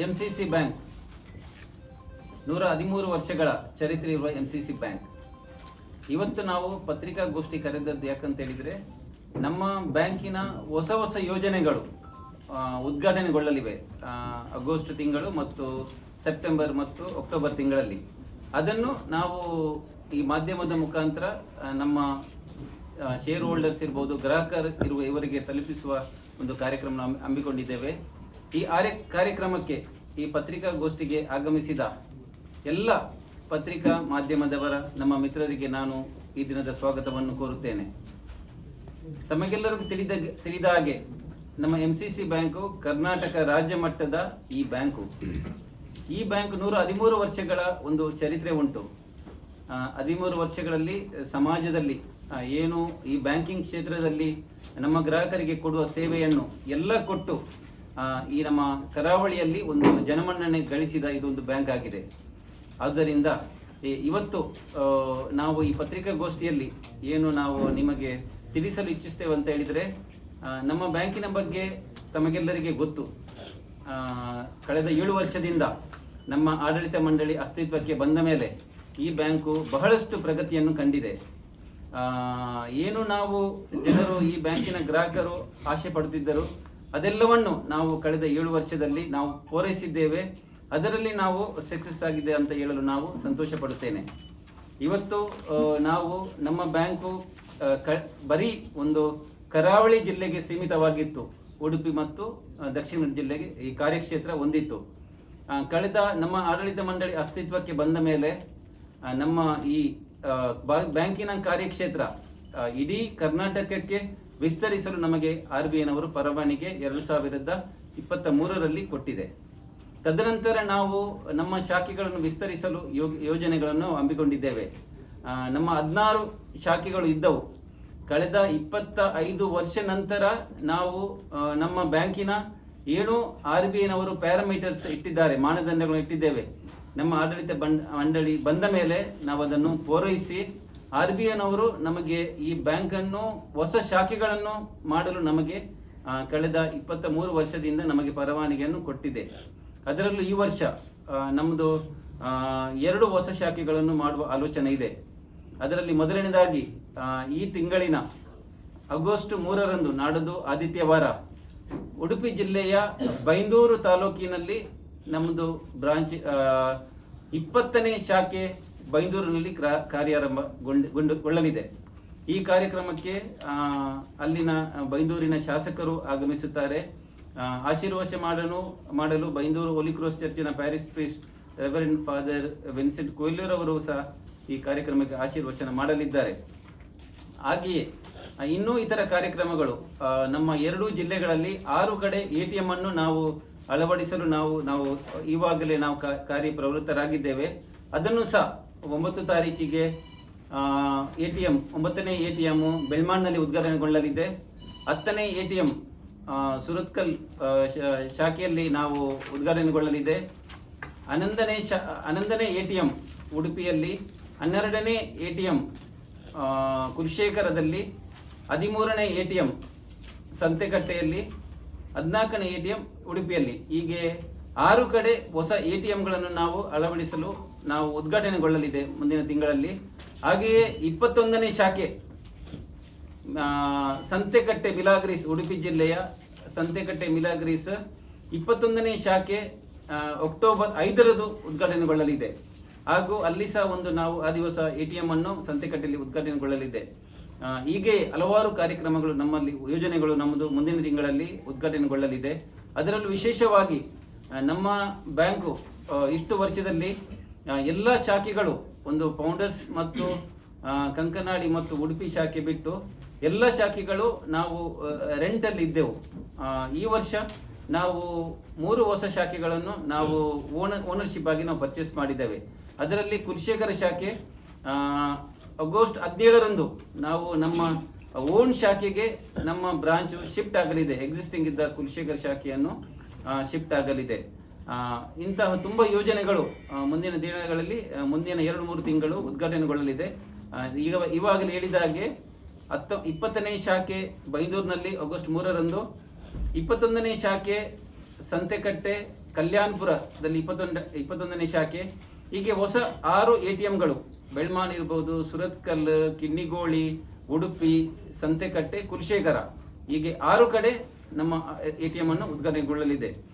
M C C bank ನೂರ ಹದಿಮೂರು ವರ್ಷಗಳ ಚರಿತ್ರೆ ಇರುವ ಎಂ ಸಿ ಸಿ ಬ್ಯಾಂಕ್ ಇವತ್ತು ನಾವು ಪತ್ರಿಕಾಗೋಷ್ಠಿ ಕರೆದದ್ದು ಯಾಕಂತ ಹೇಳಿದರೆ, ನಮ್ಮ ಬ್ಯಾಂಕಿನ ಹೊಸ ಹೊಸ ಯೋಜನೆಗಳು ಉದ್ಘಾಟನೆಗೊಳ್ಳಲಿವೆ ಆಗಸ್ಟ್ ತಿಂಗಳು ಮತ್ತು ಸೆಪ್ಟೆಂಬರ್ ಮತ್ತು ಅಕ್ಟೋಬರ್ ತಿಂಗಳಲ್ಲಿ. ಅದನ್ನು ನಾವು ಈ ಮಾಧ್ಯಮದ ಮುಖಾಂತರ ನಮ್ಮ ಶೇರ್ ಹೋಲ್ಡರ್ಸ್ ಇರ್ಬೋದು, ಗ್ರಾಹಕರು ಇರುವ ಇವರಿಗೆ ತಲುಪಿಸುವ ಒಂದು ಕಾರ್ಯಕ್ರಮ ಹಮ್ಮಿ- ಹಮ್ಮಿಕೊಂಡಿದ್ದೇವೆ. ಈ ಆರ್ಯ ಕಾರ್ಯಕ್ರಮಕ್ಕೆ, ಈ ಪತ್ರಿಕಾಗೋಷ್ಠಿಗೆ ಆಗಮಿಸಿದ ಎಲ್ಲ ಪತ್ರಿಕಾ ಮಾಧ್ಯಮದವರ, ನಮ್ಮ ಮಿತ್ರರಿಗೆ ನಾನು ಈ ದಿನದ ಸ್ವಾಗತವನ್ನು ಕೋರುತ್ತೇನೆ. ತಮಗೆಲ್ಲರಿಗೂ ತಿಳಿದ ತಿಳಿದ ಹಾಗೆ ನಮ್ಮ M C C bank Karnataka ರಾಜ್ಯ ಮಟ್ಟದ ಈ ಬ್ಯಾಂಕು. ಈ ಬ್ಯಾಂಕ್ ನೂರ ಹದಿಮೂರು ವರ್ಷಗಳ ಒಂದು ಚರಿತ್ರೆ ಉಂಟು. ಹದಿಮೂರು ವರ್ಷಗಳಲ್ಲಿ ಸಮಾಜದಲ್ಲಿ ಏನು ಈ ಬ್ಯಾಂಕಿಂಗ್ ಕ್ಷೇತ್ರದಲ್ಲಿ ನಮ್ಮ ಗ್ರಾಹಕರಿಗೆ ಕೊಡುವ ಸೇವೆಯನ್ನು ಎಲ್ಲ ಕೊಟ್ಟು ಈ ನಮ್ಮ ಕರಾವಳಿಯಲ್ಲಿ ಒಂದು ಜನಮನ್ನಣೆ ಗಳಿಸಿದ ಇದೊಂದು ಬ್ಯಾಂಕ್ ಆಗಿದೆ. ಆದ್ದರಿಂದ ಇವತ್ತು ನಾವು ಈ ಪತ್ರಿಕಾಗೋಷ್ಠಿಯಲ್ಲಿ ಏನು ನಾವು ನಿಮಗೆ ತಿಳಿಸಲು ಇಚ್ಛಿಸ್ತೇವೆ ಅಂತ ಹೇಳಿದರೆ ನಮ್ಮ ಬ್ಯಾಂಕಿನ ಬಗ್ಗೆ ತಮಗೆಲ್ಲರಿಗೆ ಗೊತ್ತು. ಕಳೆದ ಏಳು ವರ್ಷದಿಂದ ನಮ್ಮ ಆಡಳಿತ ಮಂಡಳಿ ಅಸ್ತಿತ್ವಕ್ಕೆ ಬಂದ ಮೇಲೆ ಈ ಬ್ಯಾಂಕು ಬಹಳಷ್ಟು ಪ್ರಗತಿಯನ್ನು ಕಂಡಿದೆ. ಏನು ನಾವು ಜನರು ಈ ಬ್ಯಾಂಕಿನ ಗ್ರಾಹಕರು ಆಸೆ ಪಡುತ್ತಿದ್ದರು ಅದೆಲ್ಲವನ್ನು ನಾವು ಕಳೆದ ಏಳು ವರ್ಷದಲ್ಲಿ ನಾವು ಪೂರೈಸಿದ್ದೇವೆ. ಅದರಲ್ಲಿ ನಾವು ಸಕ್ಸಸ್ ಆಗಿದೆ ಅಂತ ಹೇಳಲು ನಾವು ಸಂತೋಷ ಪಡುತ್ತೇನೆ ಇವತ್ತು ನಾವು ನಮ್ಮ ಬ್ಯಾಂಕು ಕ, ಬರೀ ಒಂದು ಕರಾವಳಿ ಜಿಲ್ಲೆಗೆ ಸೀಮಿತವಾಗಿತ್ತು. ಉಡುಪಿ ಮತ್ತು ದಕ್ಷಿಣ ದಕ್ಷಿಣ ಜಿಲ್ಲೆಗೆ ಈ ಕಾರ್ಯಕ್ಷೇತ್ರ ಹೊಂದಿತ್ತು. ಕಳೆದ ನಮ್ಮ ಆಡಳಿತ ಮಂಡಳಿ ಅಸ್ತಿತ್ವಕ್ಕೆ ಬಂದ ಮೇಲೆ ನಮ್ಮ ಈ ಬ್ಯಾಂಕಿನ ಕಾರ್ಯಕ್ಷೇತ್ರ ಇಡೀ ಕರ್ನಾಟಕಕ್ಕೆ ವಿಸ್ತರಿಸಲು ನಮಗೆ ಆರ್ ಬಿ ಐನವರು ಪರವಾನಿಗೆ ಎರಡು ಸಾವಿರದ ಇಪ್ಪತ್ತ ಮೂರರಲ್ಲಿ ಕೊಟ್ಟಿದೆ. ತದನಂತರ ನಾವು ನಮ್ಮ ಶಾಖೆಗಳನ್ನು ವಿಸ್ತರಿಸಲು ಯೋಜನೆಗಳನ್ನು ಹಮ್ಮಿಕೊಂಡಿದ್ದೇವೆ. ನಮ್ಮ ಹದಿನಾರು ಶಾಖೆಗಳು ಇದ್ದವು. ಕಳೆದ ಇಪ್ಪತ್ತ ಐದು ವರ್ಷ ನಂತರ ನಾವು ನಮ್ಮ ಬ್ಯಾಂಕಿನ ಏನು ಆರ್ ಬಿ ಐನವರು ಪ್ಯಾರಾಮೀಟರ್ಸ್ ಇಟ್ಟಿದ್ದಾರೆ, ಮಾನದಂಡಗಳನ್ನು ಇಟ್ಟಿದ್ದೇವೆ. ನಮ್ಮ ಆಡಳಿತ ಬಂಡ್, ಮಂಡಳಿ ಬಂದ ಮೇಲೆ ನಾವು ಅದನ್ನು ಪೂರೈಸಿ ಆರ್ ಬಿ ಐನವರು ನಮಗೆ ಈ ಬ್ಯಾಂಕನ್ನು ಹೊಸ ಶಾಖೆಗಳನ್ನು ಮಾಡಲು ನಮಗೆ ಕಳೆದ ಇಪ್ಪತ್ತ ಮೂರು ವರ್ಷದಿಂದ ನಮಗೆ ಪರವಾನಗಿಯನ್ನು ಕೊಟ್ಟಿದೆ. ಅದರಲ್ಲೂ ಈ ವರ್ಷ ನಮ್ಮದು ಎರಡು ಹೊಸ ಶಾಖೆಗಳನ್ನು ಮಾಡುವ ಆಲೋಚನೆ ಇದೆ. ಅದರಲ್ಲಿ ಮೊದಲನೇದಾಗಿ ಈ ತಿಂಗಳಿನ ಆಗಸ್ಟ್ ಮೂರರಂದು ನಾಡದು ಆದಿತ್ಯವಾರ ಉಡುಪಿ ಜಿಲ್ಲೆಯ ಬೈಂದೂರು ತಾಲೂಕಿನಲ್ಲಿ ನಮ್ಮದು ಬ್ರಾಂಚ್ ಇಪ್ಪತ್ತನೇ ಶಾಖೆ ಬೈಂದೂರಿನಲ್ಲಿ ಕ್ರಾ ಕಾರ್ಯಾರಂಭಗೊಂಡು ಗೊಂಡುಕೊಳ್ಳಲಿದೆ ಈ ಕಾರ್ಯಕ್ರಮಕ್ಕೆ ಅಲ್ಲಿನ ಬೈಂದೂರಿನ ಶಾಸಕರು ಆಗಮಿಸುತ್ತಾರೆ. ಆಶೀರ್ವಚ ಮಾಡಲು ಮಾಡಲು ಬೈಂದೂರು ಹೋಲಿ ಕ್ರಾಸ್ ಚರ್ಚಿನ parish priest reverend father Vincent ಕೊಯ್ಲೂರವರು ಸಹ ಈ ಕಾರ್ಯಕ್ರಮಕ್ಕೆ ಆಶೀರ್ವಚನ ಮಾಡಲಿದ್ದಾರೆ. ಹಾಗೆಯೇ, ಇನ್ನೂ ಇತರ ಕಾರ್ಯಕ್ರಮಗಳು ನಮ್ಮ ಎರಡೂ ಜಿಲ್ಲೆಗಳಲ್ಲಿ ಆರು ಕಡೆ ಎ ಟಿ ಎಂ ಅನ್ನು ನಾವು ಅಳವಡಿಸಲು ನಾವು ನಾವು ಈವಾಗಲೇ ನಾವು ಕಾರ್ಯಪ್ರವೃತ್ತರಾಗಿದ್ದೇವೆ. ಅದನ್ನು ಸಹ ಒಂಬತ್ತು ತಾರೀಕಿಗೆ ಎ ಟಿ ಎಂ, ಒಂಬತ್ತನೇ ಎ ಟಿ ಎಂ ಬೆಳ್ಮಾಡ್ನಲ್ಲಿ ಉದ್ಘಾಟನೆಗೊಳ್ಳಲಿದೆ. ಹತ್ತನೇ ಎ ಟಿ ಎಂ ಸುರತ್ಕಲ್ ಶಾಖೆಯಲ್ಲಿ ನಾವು ಉದ್ಘಾಟನೆಗೊಳ್ಳಲಿದೆ. ಹನ್ನೊಂದನೇ ಶಾ, ಹನ್ನೊಂದನೇ ಎ ಟಿ ಎಂ ಉಡುಪಿಯಲ್ಲಿ, ಹನ್ನೆರಡನೇ ಎ ಟಿ ಎಂ ಕುಲಶೇಖರದಲ್ಲಿ, ಹದಿಮೂರನೇ ಎ ಟಿ ಎಂ ಸಂತೆಕಟ್ಟೆಯಲ್ಲಿ, ಹದಿನಾಲ್ಕನೇ ಎ ಟಿ ಎಂ ಉಡುಪಿಯಲ್ಲಿ. ಹೀಗೆ ಆರು ಕಡೆ ಹೊಸ ಎ ಟಿ ಎಂಗಳನ್ನು ನಾವು ಅಳವಡಿಸಲು ನಾವು ಉದ್ಘಾಟನೆಗೊಳ್ಳಲಿದೆ ಮುಂದಿನ ತಿಂಗಳಲ್ಲಿ. ಹಾಗೆಯೇ ಇಪ್ಪತ್ತೊಂದನೇ ಶಾಖೆ ಸಂತೆಕಟ್ಟೆ ಮಿಲಾಗ್ರೀಸ್, ಉಡುಪಿ ಜಿಲ್ಲೆಯ ಸಂತೆಕಟ್ಟೆ ಮಿಲಾಗ್ರೀಸ್ ಇಪ್ಪತ್ತೊಂದನೇ ಶಾಖೆ ಅಕ್ಟೋಬರ್ ಐದರದು ಉದ್ಘಾಟನೆಗೊಳ್ಳಲಿದೆ. ಹಾಗೂ ಅಲ್ಲಿ ಸಹ ಒಂದು ನಾವು ಆ ದಿವಸ ಎ ಟಿ ಎಂ ಅನ್ನು ಸಂತೆಕಟ್ಟೆಯಲ್ಲಿ ಉದ್ಘಾಟನೆಗೊಳ್ಳಲಿದೆ. ಹೀಗೆ ಹಲವಾರು ಕಾರ್ಯಕ್ರಮಗಳು ನಮ್ಮಲ್ಲಿ, ಯೋಜನೆಗಳು ನಮ್ಮದು ಮುಂದಿನ ತಿಂಗಳಲ್ಲಿ ಉದ್ಘಾಟನೆಗೊಳ್ಳಲಿದೆ. ಅದರಲ್ಲೂ ವಿಶೇಷವಾಗಿ ನಮ್ಮ ಬ್ಯಾಂಕು ಇಷ್ಟು ವರ್ಷದಲ್ಲಿ ಎಲ್ಲ ಶಾಖೆಗಳು, ಒಂದು ಫೌಂಡರ್ಸ್ ಮತ್ತು ಕಂಕನಾಡಿ ಮತ್ತು ಉಡುಪಿ ಶಾಖೆ ಬಿಟ್ಟು ಎಲ್ಲ ಶಾಖೆಗಳು ನಾವು ರೆಂಟಲ್ಲಿ ಇದ್ದೆವು. ಈ ವರ್ಷ ನಾವು ಮೂರು ಹೊಸ ಶಾಖೆಗಳನ್ನು ನಾವು ಓನರ್ ಓನರ್ಶಿಪ್ ಆಗಿ ನಾವು ಪರ್ಚೇಸ್ ಮಾಡಿದ್ದೇವೆ. ಅದರಲ್ಲಿ ಕುಲಶೇಖರ ಶಾಖೆ ಆಗಸ್ಟ್ ಹದಿನೇಳರಂದು ನಾವು ನಮ್ಮ ಓನ್ ಶಾಖೆಗೆ ನಮ್ಮ ಬ್ರಾಂಚು ಶಿಫ್ಟ್ ಆಗಲಿದೆ ಎಕ್ಸಿಸ್ಟಿಂಗ್ ಇದ್ದ ಕುಲಶೇಖರ ಶಾಖೆಯನ್ನು. ಶಿಫ್ಟ್ ಆಗಲಿದೆ. ಇಂತಹ ತುಂಬ ಯೋಜನೆಗಳು ಮುಂದಿನ ದಿನಗಳಲ್ಲಿ ಮುಂದಿನ ಎರಡು ಮೂರು ತಿಂಗಳು ಉದ್ಘಾಟನೆಗೊಳ್ಳಲಿದೆ. ಈಗ ಇವಾಗಲೇ ಹೇಳಿದ ಹಾಗೆ ಹತ್ತ, ಇಪ್ಪತ್ತನೇ ಶಾಖೆ ಬೈಂದೂರಿನಲ್ಲಿ ಆಗಸ್ಟ್ ಮೂರರಂದು, ಇಪ್ಪತ್ತೊಂದನೇ ಶಾಖೆ ಸಂತೆಕಟ್ಟೆ ಕಲ್ಯಾಣ್ಪುರದಲ್ಲಿ ಇಪ್ಪತ್ತೊಂದ, ಇಪ್ಪತ್ತೊಂದನೇ ಶಾಖೆ, ಹೀಗೆ ಹೊಸ ಆರು ಎ ಟಿ ಎಮ್ಗಳು ಬೆಳ್ಮಾನ್ ಇರ್ಬೋದು, ಸುರತ್ಕಲ್, ಕಿನ್ನಿಗೋಳಿ, ಉಡುಪಿ, ಸಂತೆಕಟ್ಟೆ, ಕುಲಶೇಖರ, ಹೀಗೆ ಆರು ಕಡೆ ನಮ್ಮ ಎ ಟಿ ಎಂ ಅನ್ನು ಉದ್ಘಾಟನೆಗೊಳ್ಳಲಿದೆ.